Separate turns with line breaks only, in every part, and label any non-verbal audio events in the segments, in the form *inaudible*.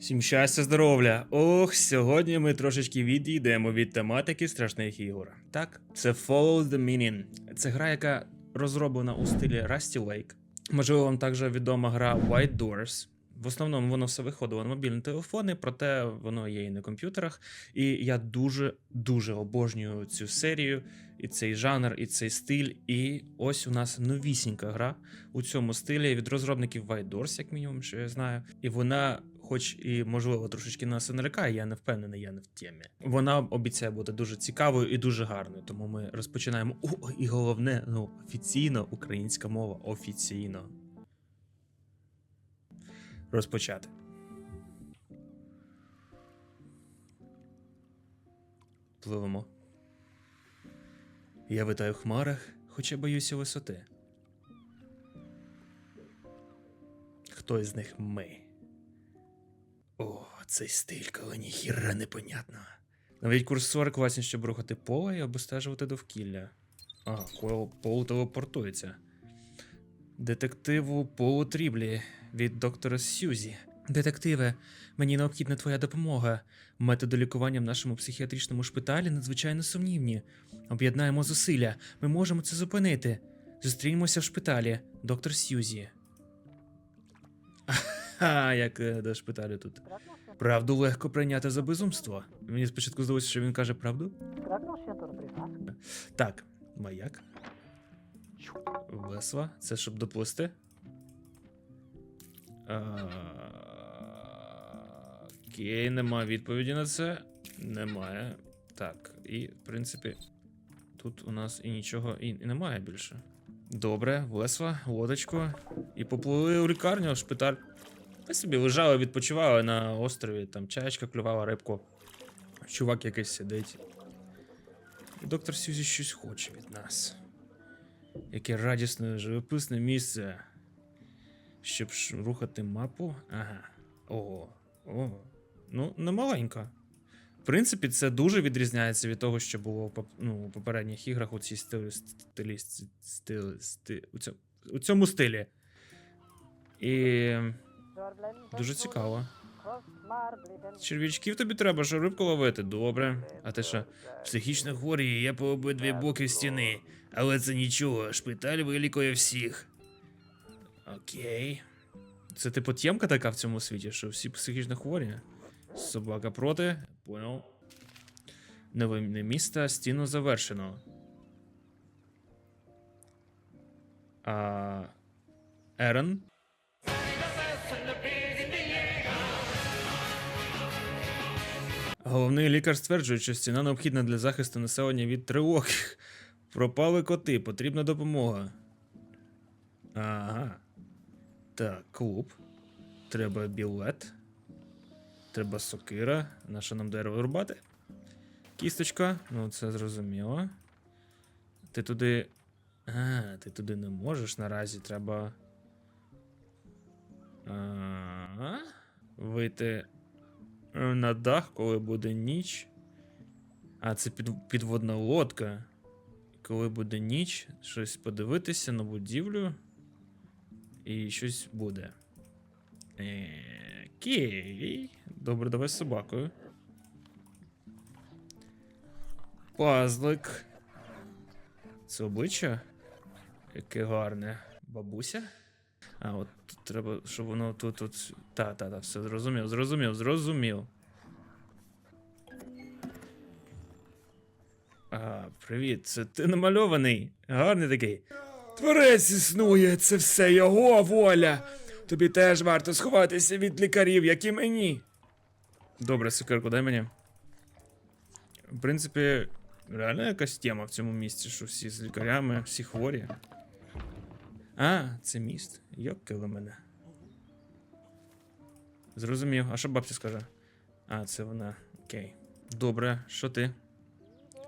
Всім щастя, здоров'я! Ох, сьогодні ми трошечки відійдемо від тематики страшних ігор. Так, це Follow the Meaning. Це гра, яка розроблена у стилі Rusty Lake. Можливо, вам також відома гра White Doors. В основному воно все виходило на мобільні телефони, проте воно є і на комп'ютерах. І я дуже дуже обожнюю цю серію, і цей жанр, і цей стиль. І ось у нас новісінька гра у цьому стилі від розробників White Doors, як мінімум, що я знаю. І вона, хоч і можливо трошечки нас і нарікає, я не впевнений, я не в темі. Вона обіцяє бути дуже цікавою і дуже гарною. Тому ми розпочинаємо. О, і головне, ну офіційно українська мова офіційно. Розпочати. Пливемо. Я витаю в хмарах, хоча боюся висоти. Хто із них ми? Цей стиль, коли ніхіра непонятно. Навіть курсор класні, щоб рухати поле і обстежувати довкілля. Ага, Койл Пол телепортується. Детективу Полу Тріблі від доктора Сьюзі. Детективе, мені необхідна твоя допомога. Методи лікування в нашому психіатричному шпиталі надзвичайно сумнівні. Об'єднаємо зусилля. Ми можемо це зупинити. Зустрінемося в шпиталі, доктор Сьюзі. *laughs* Ха, як е, до шпиталю тут. Правду легко прийняти за безумство. Мені спочатку здалося, що він каже правду. Так, маяк. Весла. Це щоб доплисти. Окей, нема відповіді на це. Немає. Так, і, в принципі, тут у нас і нічого і, і немає більше. Добре, весла, лодочку. І поплили у лікарню, шпиталь. Ми собі лежали, відпочивали на острові, там чаєчка клювала рибку. Чувак якийсь сидить. Доктор Сюзі щось хоче від нас. Яке радісне, живописне місце. Щоб рухати мапу. Ага. Ого. Ого. Ну, не маленька. В принципі, це дуже відрізняється від того, що було в ну, у попередніх іграх у цій стилі, стилі, стилі, стилі, у, цьому, у цьому стилі. І дуже цікаво. Черв'ячків тобі треба, щоб рибку ловити. Добре. А ти що? Психічно хворі, я по обидві боки стіни. Але це нічого, шпиталь вилікує всіх. Окей. Це типу тємка така в цьому світі, що всі психічно хворі. Собака проти. Понял. Нове місто, стіну завершено. А... Ерен? Головний лікар стверджує, що стіна необхідна для захисту населення від тривог. *laughs* Пропали коти, потрібна допомога. Ага. Так, клуб. Треба білет. Треба сокира. На що нам дерево рубати? Кісточка. Ну, це зрозуміло. Ти туди. А, ти туди не можеш наразі. Треба. А, вийти на дах, коли буде ніч. А, це під, підводна лодка. Коли буде ніч, щось подивитися на будівлю. І щось буде. Е, Окей. Добре, давай з собакою. Пазлик. Це обличчя? Яке гарне. Бабуся? А, от треба, щоб воно тут. тут... Та, та, та, все зрозумів, зрозумів, зрозумів. А, привіт, це ти намальований. Гарний такий. Творець існує, це все його воля. Тобі теж варто сховатися від лікарів, як і мені. Добре, сикерку, дай мені. В принципі, реально якась тема в цьому місці, що всі з лікарями, всі хворі. А, це міст. Йоккили мене. Зрозумів. А що бабця скаже? А, це вона. Окей. Добре, що ти?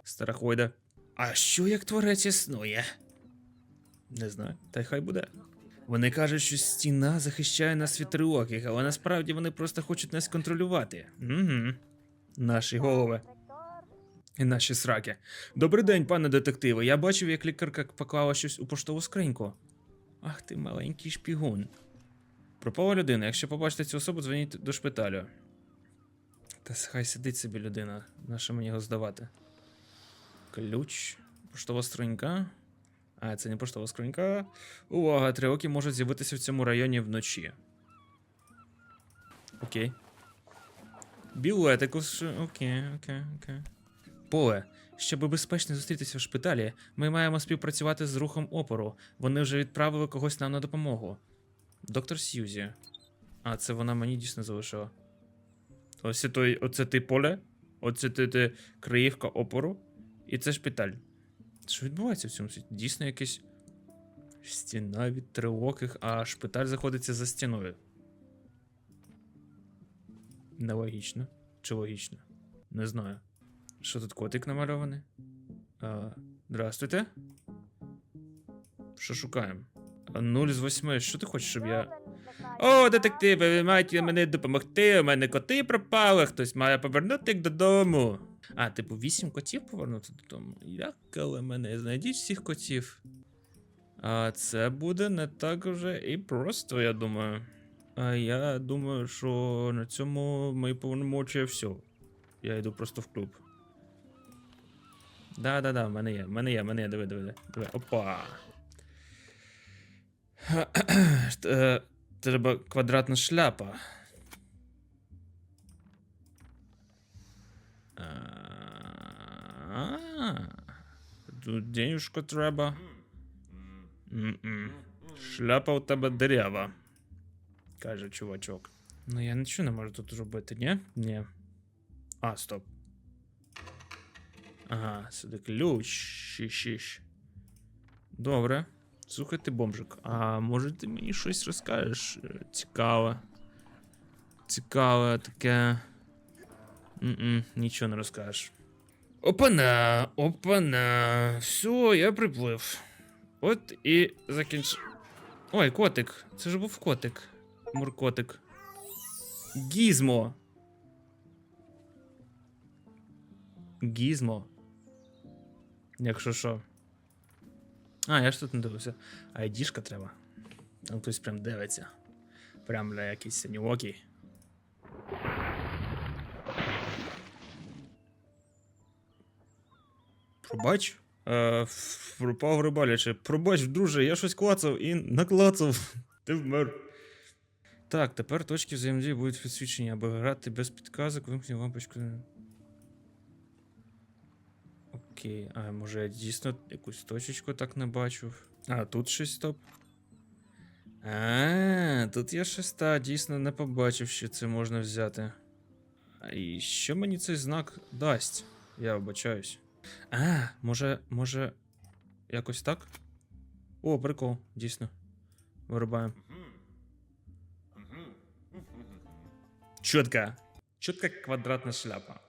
Старахойда. А що як творець існує? Не знаю, та й хай буде. Вони кажуть, що стіна захищає нас від тривогих, але насправді вони просто хочуть нас контролювати. Угу. Наші голови. І наші сраки. Добрий день, пане детективе. Я бачив, як лікарка поклала щось у поштову скриньку. Ах ти маленький шпігун. Пропала людина. Якщо побачите цю особу, дзвоніть до шпиталю. Та хай сидить собі людина. На що мені його здавати? Ключ. Поштова скринька. А, це не поштова скринька. Увага, тривоки можуть з'явитися в цьому районі вночі. Окей. Білетику. Окей, окей, окей. Поле. Щоб безпечно зустрітися в шпиталі, ми маємо співпрацювати з рухом опору. Вони вже відправили когось нам на допомогу. Доктор Сьюзі. А, це вона мені дійсно залишила. Ось той, оце ти поле, оце ти, ти криївка опору, і це шпиталь. Що відбувається в цьому світі? Дійсно якась стіна від тривоких, а шпиталь знаходиться за стіною. Нелогічно. Чи логічно? Не знаю. Що тут котик намальований? А, здравствуйте. Що шукаємо? 0 з 8. Що ти хочеш, щоб я. О, детективи, ви маєте мені допомогти. У мене коти пропали, хтось має повернути їх додому. А, типу, вісім котів повернути додому. Як але мене знайдіть всіх котів. А це буде не так вже і просто, я думаю. А я думаю, що на цьому ми повномочі все. Я йду просто в клуб. Да-да-да, в мене є, в мене є, в мене є, диви, диви, диви. Опа. Е, Треба квадратна шляпа. А, Тут денежку треба. М-м. Шляпа у тебе дирява. Каже чувачок. Ну я нічого не можу тут робити, ні? Ні. А, стоп. Ага, сюди ключ. Щі-щіщ. Добре. Слухай ти, бомжик, а може ти мені щось розкажеш? е, Цікаве. Цікаве таке. М-м, нічого не розкажеш. Опана, опана. Все, я приплив. От і закінч. Ой, котик. Це ж був котик. Муркотик. Гізмо. Гізмо. Якщо що. А, я ж тут не дивився. Айдішка треба. Там хтось прям дивиться. Прям бля, якийсь синьокий. Пробач? Е, пропав рибаляче. Пробач, друже, я щось клацав і наклацав. *laughs* Ти вмер. Так, тепер точки взаємодії будуть відсвічені, аби грати без підказок, вимкні лампочку. Окей, а може я дійсно якусь точечку так не бачив. А, тут щось стоп. А, тут я щось та дійсно не побачив, що це можна взяти. А і що мені цей знак дасть? Я вибачаюсь. А, може, може. Якось так? О, прикол, дійсно. Вирубаємо. Чітка. Чітка квадратна шляпа.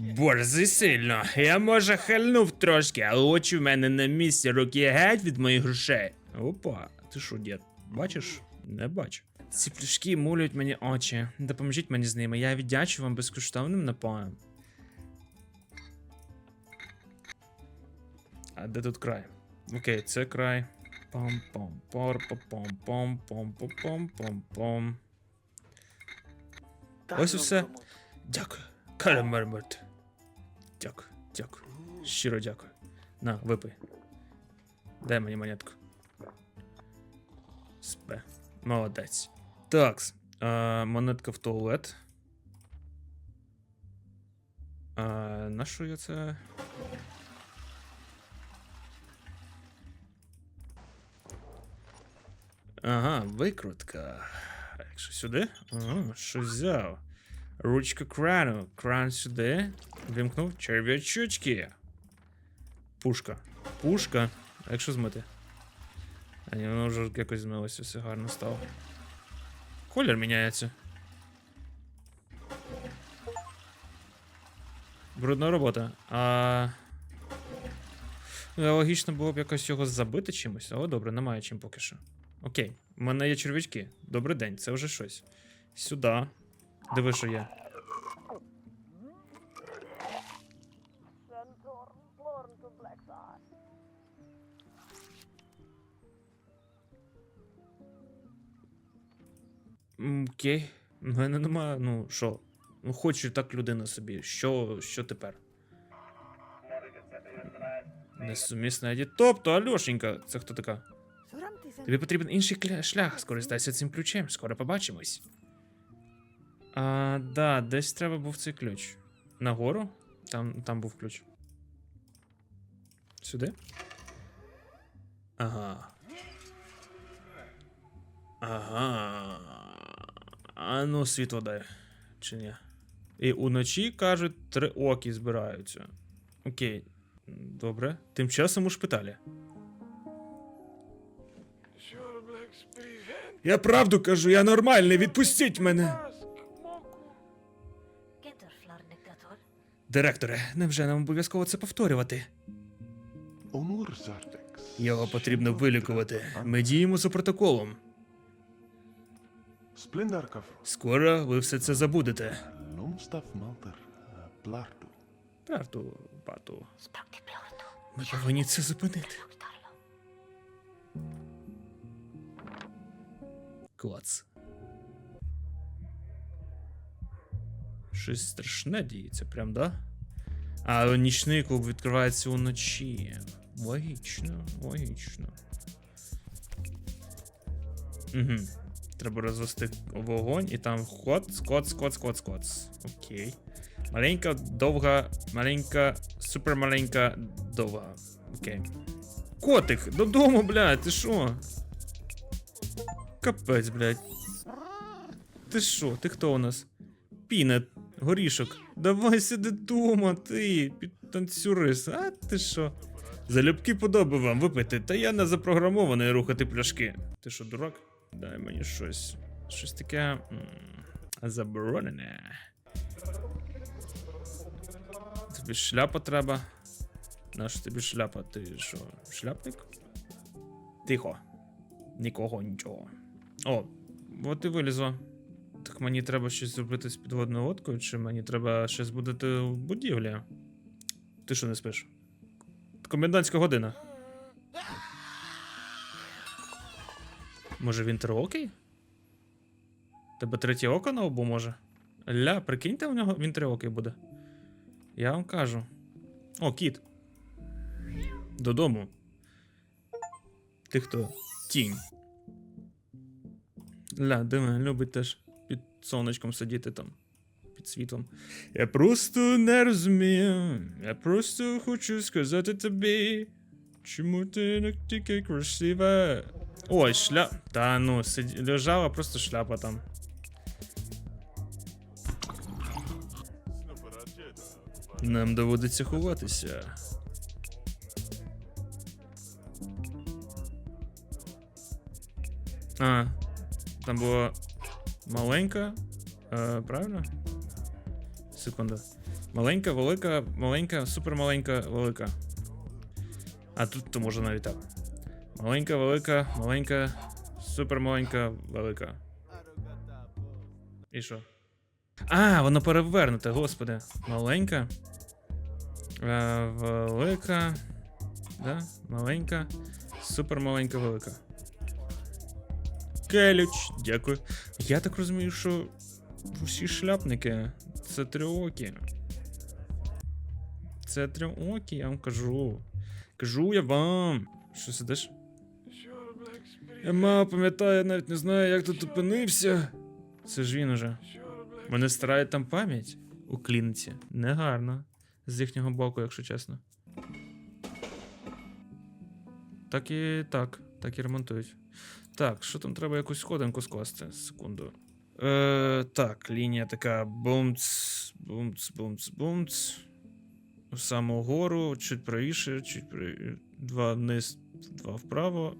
Борзи сильно. Я може хильнув трошки, але очі в мене на місці, руки геть від моїх грошей. Опа, ти що, дід? Бачиш? Не бачу. Ці плюшки мулюють мені очі. Допоможіть мені з ними. Я віддячу вам безкоштовним напоєм. А де тут край? Окей, це край. пам пам пар па пам пам пам па пам пам пам Ось і все. Дякую. Калемермерт. Дякую, дякую. Щиро дякую. На, випий. Дай мені монетку. Спе. Молодець. Такс. А, монетка в туалет. А, на що я це? Ага, викрутка. Якщо сюди? Ага, що взяв? Ручка крану. Кран сюди. Вимкнув черв'ячучки. Пушка. Пушка. А якщо змити? А ні, воно вже якось змилося, все гарно стало. Колір міняється. Брудна робота. А. Ну, Логічно було б якось його забити чимось, але добре, немає чим поки що. Окей, у мене є червячки. Добрий день, це вже щось. Сюди. Диви, що є. Окей. У мене немає. Ну, що? Ну, хоче так людина собі. Що, що тепер? Несумісна дід. Тобто, Альошенька, це хто така? Тобі потрібен інший шлях. Скористайся цим ключем. Скоро побачимось. А, да, десь треба був цей ключ. Нагору? Там, там був ключ. Сюди? Ага. Ага. А ну, світло дай. Чи ні? І уночі, кажуть, три оки збираються. Окей. Добре. Тим часом у шпиталі. Я правду кажу, я нормальний, відпустіть мене. Директоре, невже нам обов'язково це повторювати? Його потрібно вилікувати. Ми діємо за протоколом. Скоро ви все це забудете.
Пларту.
Спrak de Björn.
Ми повинні це зупинити. Клац. Щось страшне діється, прям, да? А нічний клуб відкривається уночі. Логічно, логічно. Угу. Треба розвести вогонь і там ход, скот, скот, скот, скот. Окей. Маленька, довга, маленька, супермаленька, довга. Окей. Котик, додому, блядь, ти що? Капець, блядь. Ти що? Ти хто у нас? Пінет, горішок. Давай сиди дома, ти, підтанцюрист. А ти що? Залюбки подоби вам випити, та я не запрограмований рухати пляшки. Ти що, дурак? Дай мені щось. Щось таке. м, Заборонене. Тобі шляпа треба. Нащо тобі шляпа? Ти що, шляпник? Тихо. Нікого, нічого. О, от і вилізло. Мені треба щось зробити з підводною лодкою, чи мені треба щось будити у будівлі? Ти що не спиш? Комендантська година. Може він триокий? Тебе третє око на обу може? Ля, прикиньте, у нього він триокий буде. Я вам кажу. О, кіт. Додому. Ти хто? Тінь. Ля, диме, любить теж сонечком сидіти там, під світлом. Я просто не розумію. Я просто хочу сказати тобі. Чому ти не тільки красива? Ой, шля. Та ну, сид... лежала просто шляпа там. Нам доводиться ховатися. А, там була маленька. Е, правильно? Секунду. Маленька, велика, маленька, супермаленька, велика. А тут то може навіть так. Маленька, велика, маленька, супермаленька, велика. І що? А, воно перевернуте, господи. Маленька. Е, велика. Да? Маленька. Супермаленька, велика. Келюч, дякую. Я так розумію, що усі шляпники це трьокі. Це трьокі, я вам кажу. Кажу я вам. Що сидиш? Я мав, пам'ятаю, я навіть не знаю, як тут опинився. Це ж він уже. Мене стирає там пам'ять у клініці. Негарно. З їхнього боку, якщо чесно. Так і так. Так і ремонтують. Так, що там треба якусь сходинку скласти? Секунду. Е, так, лінія така бумц, бумц, бумц, бумц. У саму гору, чуть правіше, чуть правіше. Два вниз, два вправо.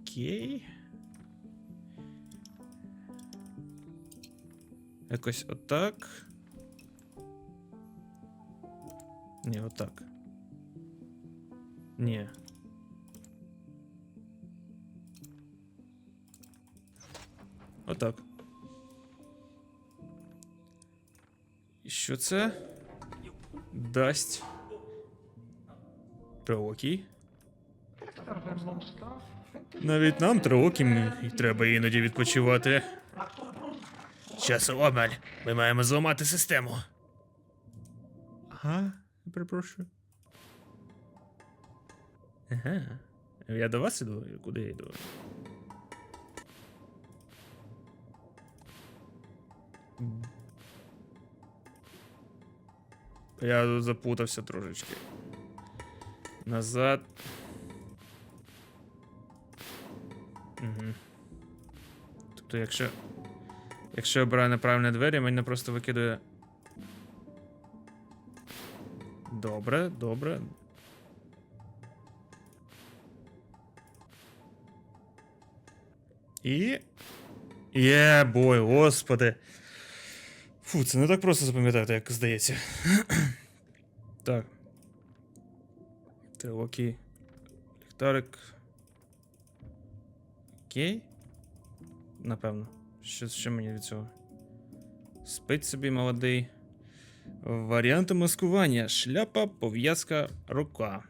Окей. Якось отак. Ні, отак. Ні. Отак. І що це? Дасть. Троокій. Навіть нам троокім і треба іноді відпочивати. Часу обмаль. Ми маємо зламати систему. Ага, перепрошую. Ага. Я до вас іду? Куди я йду? Я тут запутався трошечки. Назад. Угу. Тобто, якщо. Якщо я обираю неправильні двері, мене просто викидує. Добре, добре. І. Є, бой, господи. Фу, це не так просто запам'ятати, як здається. *clears throat* так. Окей. Ліхтарик. Окей. Напевно. Що, що мені від цього? Спить собі молодий. Варіанти маскування. Шляпа, пов'язка, рука.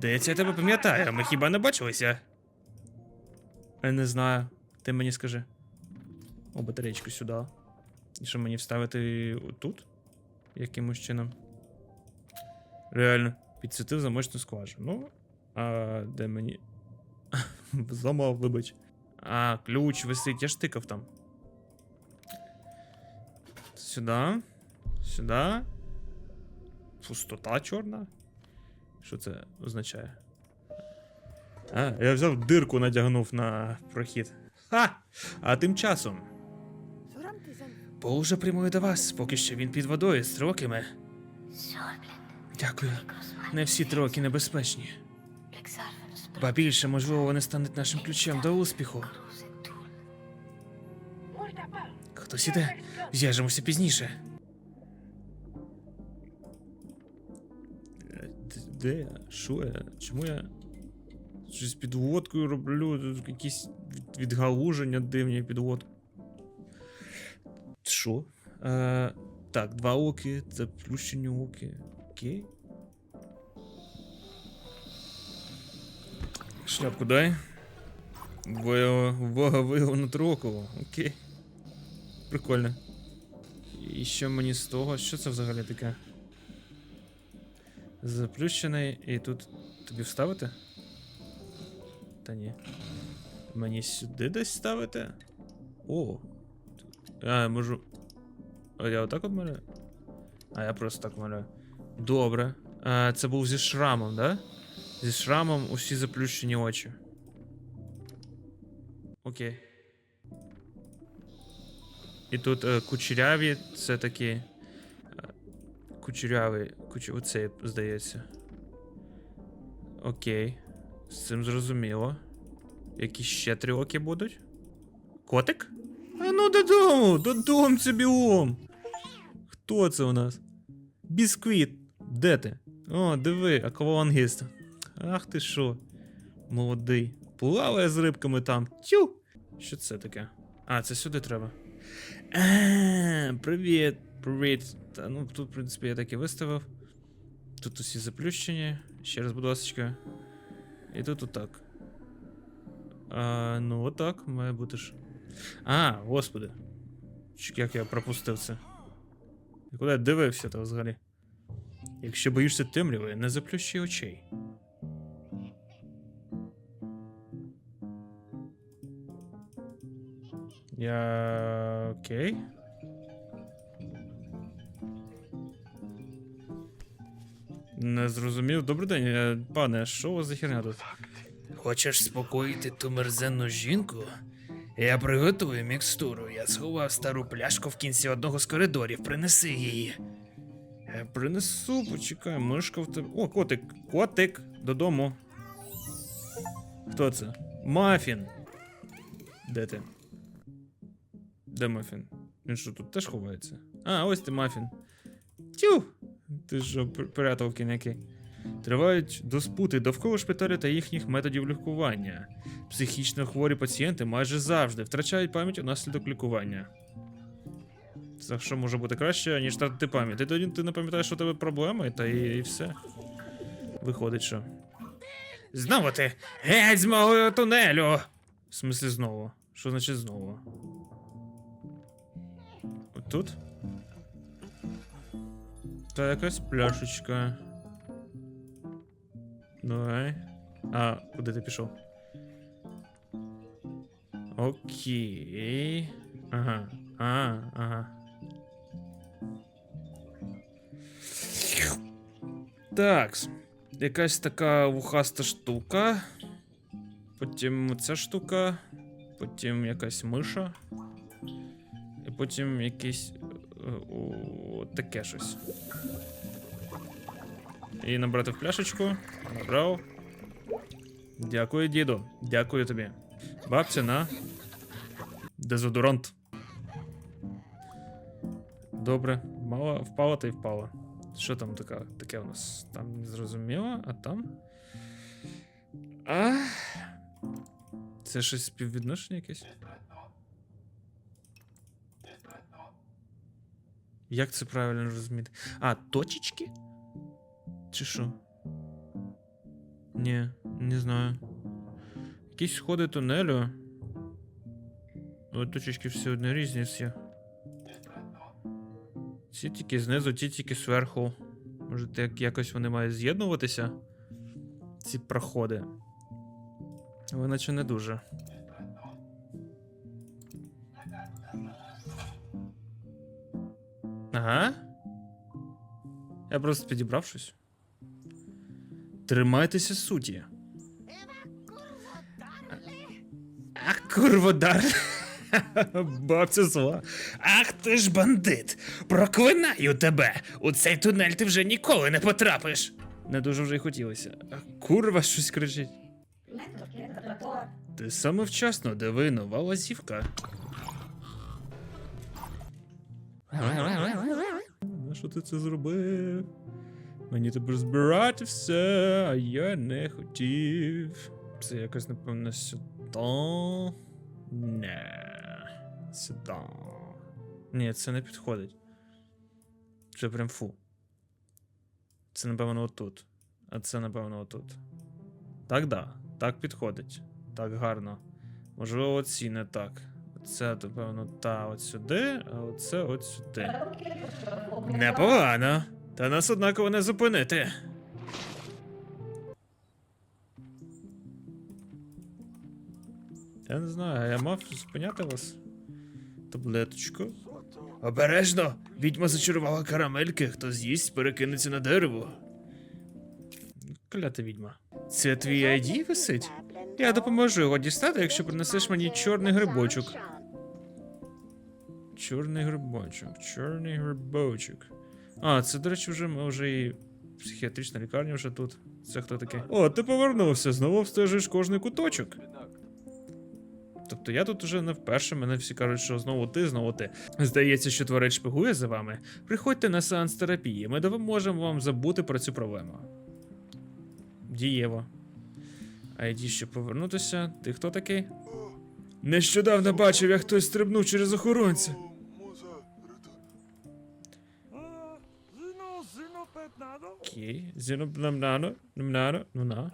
Де я тебе пам'ятаю? Ми хіба не бачилися? Я не знаю. Ти мені скажи. О, батарейку сюди. І що мені вставити тут? Якимось чином? Реально, підсвітив замочну скважину. Ну, а де мені. *laughs* Зламав, вибач. А, ключ висить, я ж тикав там. Сюди. Сюди. Пустота чорна. Що це означає? А, я взяв дирку, надягнув на прохід. Ха! А тим часом. Пол вже прямує до вас, поки що він під водою з троками. Дякую. Не всі троки небезпечні. Ба більше, можливо, вони стануть нашим ключем до успіху. Хтось іде. Зв'яжемося пізніше. Е, Де я? Що я? Чому я? Щось підводкою роблю, якісь відгалуження дивні підводку. Що? Е, так, два оки, заплющені оки. Окей. Шляпку дай. Вова виявлено троку. Окей. Прикольно. І що мені з того? Що це взагалі таке? Заплющений, і тут тобі вставити? Та ні. Мені сюди десь ставити? О. А, я можу. А я отак от малюю? А я просто так малюю. Добре. А, це був зі шрамом, да? Зі шрамом усі заплющені очі. Окей. І тут е, кучеряві, це такі. Е, кучерявий. Куч... Оцей, здається. Окей. З цим зрозуміло. Які ще три оки будуть? Котик? А ну додому! Додому це біом! Хто це у нас? Бісквіт! Де ти? О, диви, аквалангіст. Ах ти що? Молодий. Плаває з рибками там. Тю! Що це таке? А, це сюди треба. А, привіт, привіт. Та, ну, тут, в принципі, я так і виставив. Тут усі заплющені. Ще раз, будь ласка. І тут отак. А, ну, отак має бути ж. А, господи. Як я пропустив це? Куди я дивився то взагалі? Якщо боїшся темряви, не заплющуй очей. Я. Окей. Не зрозумів. Добрий день, е, пане, що у вас за херня тут? Хочеш спокоїти ту мерзенну жінку? Я приготую мікстуру. Я сховав стару пляшку в кінці одного з коридорів. Принеси її. Я принесу, почекай, мишка в тебе. О, котик, котик, додому. Хто це? Мафін. Де ти? Де мафін? Він що, тут теж ховається? А, ось ти мафін. Тю! Ти що, пряталки які. Тривають диспути довкола шпиталю та їхніх методів лікування. Психічно хворі пацієнти майже завжди втрачають пам'ять унаслідок лікування. Це що може бути краще, ніж втратити пам'ять. Ти тоді ти не пам'ятаєш, що у тебе проблеми, та і, і все. Виходить, що. Знову ти! Геть з мого тунелю! В смислі знову? Що значить знову? От Тут? Та якась пляшечка. Давай. А, куди ти пішов? Окей. Ага. А, ага. Так. Якась така вухаста штука. Потім ця штука. Потім якась миша. І потім якийсь. е, о, таке щось. І набрати в пляшечку. Набрав. Дякую, діду. Дякую тобі. Бабця на. Дезодорант. Добре. Мала впала та й впала. Що там така, таке у нас? Там не зрозуміло, а там. А. Це щось співвідношення якесь? Як це правильно розуміти? А, точечки? Чи що? Ні, не знаю. Якісь сходи тунелю. Але точечки все одно різні всі. Ці тільки знизу, ті тільки зверху. Може, як якось вони мають з'єднуватися? Ці проходи. Але наче не дуже. Ага. Я просто підібрав щось. Тримайтеся суті. Ах, курводар. Бабця зла. Ах ти ж бандит! Проклинаю тебе! У цей тунель ти вже ніколи не потрапиш. Не дуже вже й хотілося. А курва щось кричить. Ти саме вчасно, диви нова лазівка. Що ти це зробив? Мені тепер збирати все, а я не хотів. Це якось, напевно, сюди. Не. Сюди. Ні, це не підходить. Це прям фу. Це, напевно, отут. А це, напевно, отут. Так, да. Так підходить. Так гарно. Можливо, оці не так. Це, напевно, та от сюди, а оце от сюди. Непогано. Та нас однаково не зупинити. Я не знаю, я мав зупиняти вас. Таблеточку. Обережно! Відьма зачарувала карамельки, хто з'їсть, перекинеться на дерево. Клята відьма. Це твій ID висить? Я допоможу його дістати, якщо принесеш мені чорний грибочок. Чорний грибочок, чорний грибочок. А, це, до речі, вже ми вже і психіатрична лікарня вже тут. Це хто такий? О, ти повернувся, знову обстежуєш кожний куточок. Тобто я тут уже не вперше, мене всі кажуть, що знову ти, знову ти. Здається, що творець шпигує за вами. Приходьте на сеанс терапії, ми допоможемо вам забути про цю проблему. Дієво. ID, щоб повернутися. Ти хто такий? Нещодавно бачив, як хтось стрибнув через охоронця. Окей. Зінобнамнано, намнано, ну на.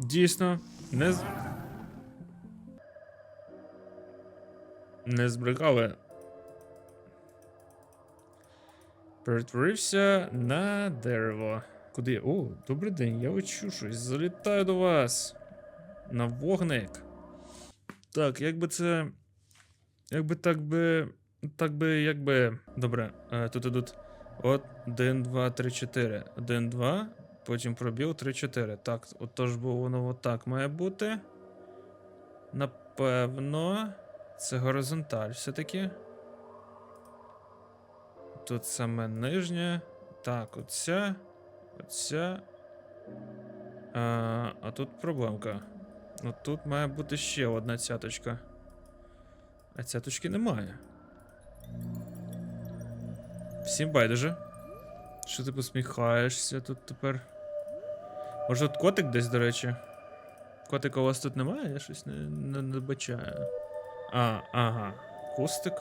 Дійсно, не з... Не збрехали. Перетворився на дерево. Куди? О, добрий день, я щось. Залітаю до вас. На вогник. Так, як би це. Як би так би. Так би, якби. Добре, е, тут ідуть. От, 1, 2, 3, 4. 1, 2, потім пробіл 3, 4. Так, отож бо воно отак має бути. Напевно, це горизонталь все-таки. Тут саме нижнє. Так, оця. Оця. А, а тут проблемка. Ну тут має бути ще одна цяточка. А цяточки немає. Всім байдуже. Що ти посміхаєшся тут тепер? Може тут котик десь, до речі? Котика у вас тут немає? Я щось не, не, не бачаю. А, ага. Кустик.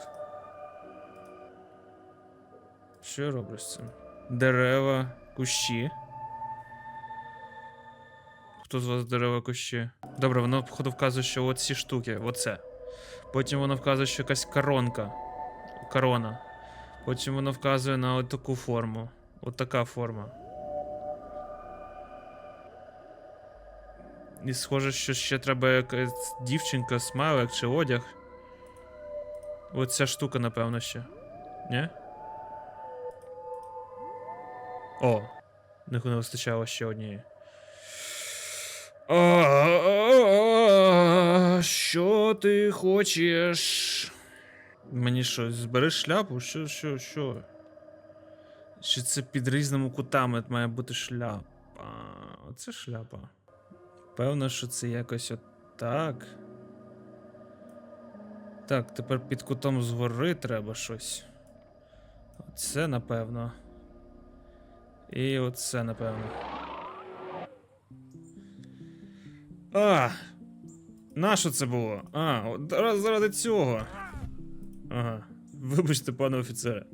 Що я роблю з цим? Дерева, кущі. Хто з вас дерева кущі? Добре, воно походу вказує, що от ці штуки, оце. Потім воно вказує, що якась коронка. Корона. Потім воно вказує на таку форму. От така форма. І схоже, що ще треба якась дівчинка, смайлик чи одяг. Оця штука, напевно, ще. Ні? О, не вистачало ще однієї. Що ти хочеш? Мені що, збереш шляпу? Що, що, що? Чи це під різними кутами має бути шляпа? Оце шляпа. Певно, що це якось отак. Так, тепер під кутом згори треба щось. Оце, напевно. І оце, напевно. А! Нащо це було? А, заради цього. Ага. Вибачте, пане офіцере.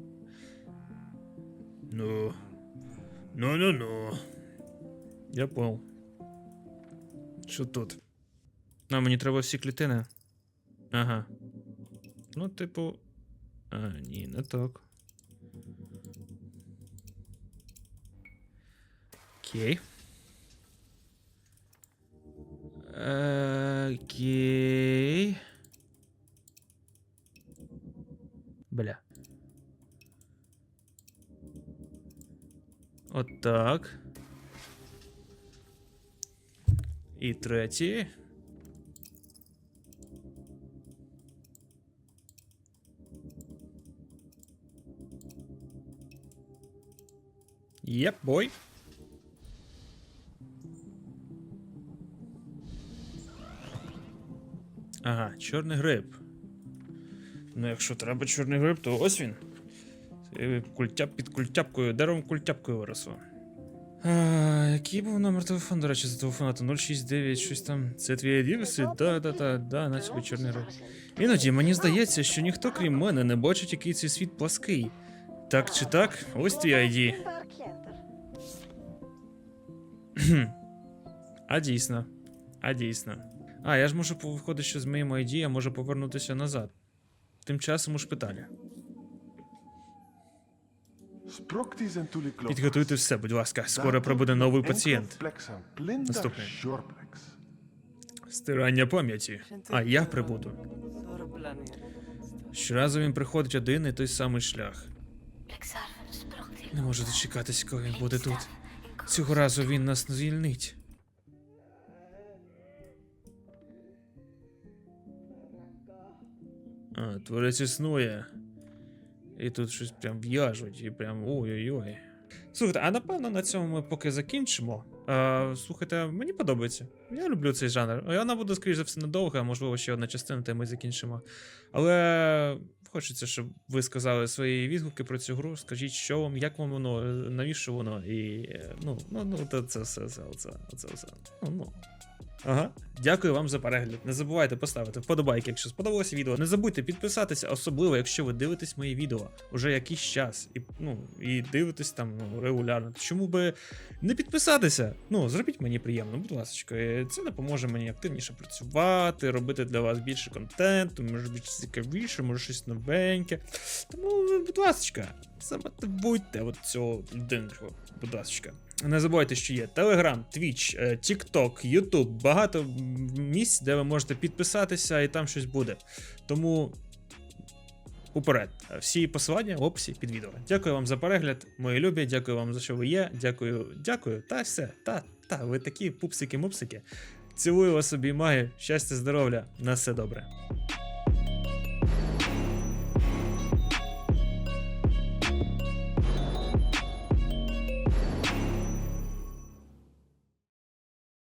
Ну. Ну, ну, ну. Я понял. Що тут? А, мені треба всі клітини. Ага. Ну, типу. А, ні, не так. Окей. Окей. Бля. От так. І третій. Єп, бой. Ага, чорний гриб. Ну, якщо треба чорний гриб, то ось він. Е, Культяп під культяпкою, деревом культяпкою виросло. А, який був номер телефону, до речі, зателефонувати 069, щось там. Це твій висить? Да, да, да, да, на собі чорний гриб. Іноді мені здається, що ніхто, крім мене, не бачить, який цей світ плаский. Так чи так, ось твій ID. *clears throat* А дійсно. А дійсно. А, я ж можу виходить, що з моїм ID я можу повернутися назад. Тим часом у шпиталі. Підготуйте все, будь ласка. Скоро
Datum,
прибуде новий пацієнт. Наступний. Стирання пам'яті. А я прибуду. Щоразу він приходить один і той самий шлях. Не можу дочекатись, коли він буде тут. Цього разу він нас не звільнить. Творець існує. І тут щось прям в'яжуть, і прям ой-ой-ой. Слухайте, а напевно на цьому ми поки закінчимо. А, слухайте, мені подобається. Я люблю цей жанр. Вона буде, скоріш за все, недовга, можливо, ще одна частина, та ми закінчимо. Але хочеться, щоб ви сказали свої відгуки про цю гру. Скажіть, що вам, як вам воно, е, навіщо воно, і е, ну, ну, ну, це, все, це, це, це все. Ну, ну. Ага. Дякую вам за перегляд. Не забувайте поставити вподобайки, якщо сподобалося відео. Не забудьте підписатися, особливо, якщо ви дивитесь мої відео уже якийсь час. І, ну, і дивитесь там ну, регулярно. Чому би не підписатися? Ну, зробіть мені приємно, будь ласка. Е, Це допоможе мені активніше працювати, робити для вас більше контенту, може більш цікавіше, може щось новеньке. Тому, будь ласка, замотивуйте от цього людинку, будь ласка. Не забувайте, що є Twitch, е, TikTok, YouTube, багато місць, де ви можете підписатися, і там щось буде. Тому уперед. Всі посилання в описі під відео. Дякую вам за перегляд, мої любі. Дякую вам за що ви є. Дякую, дякую. Та все. Та, та, ви такі пупсики-мупсики. Цілую вас обіймаю. Щастя, здоров'я, на все добре.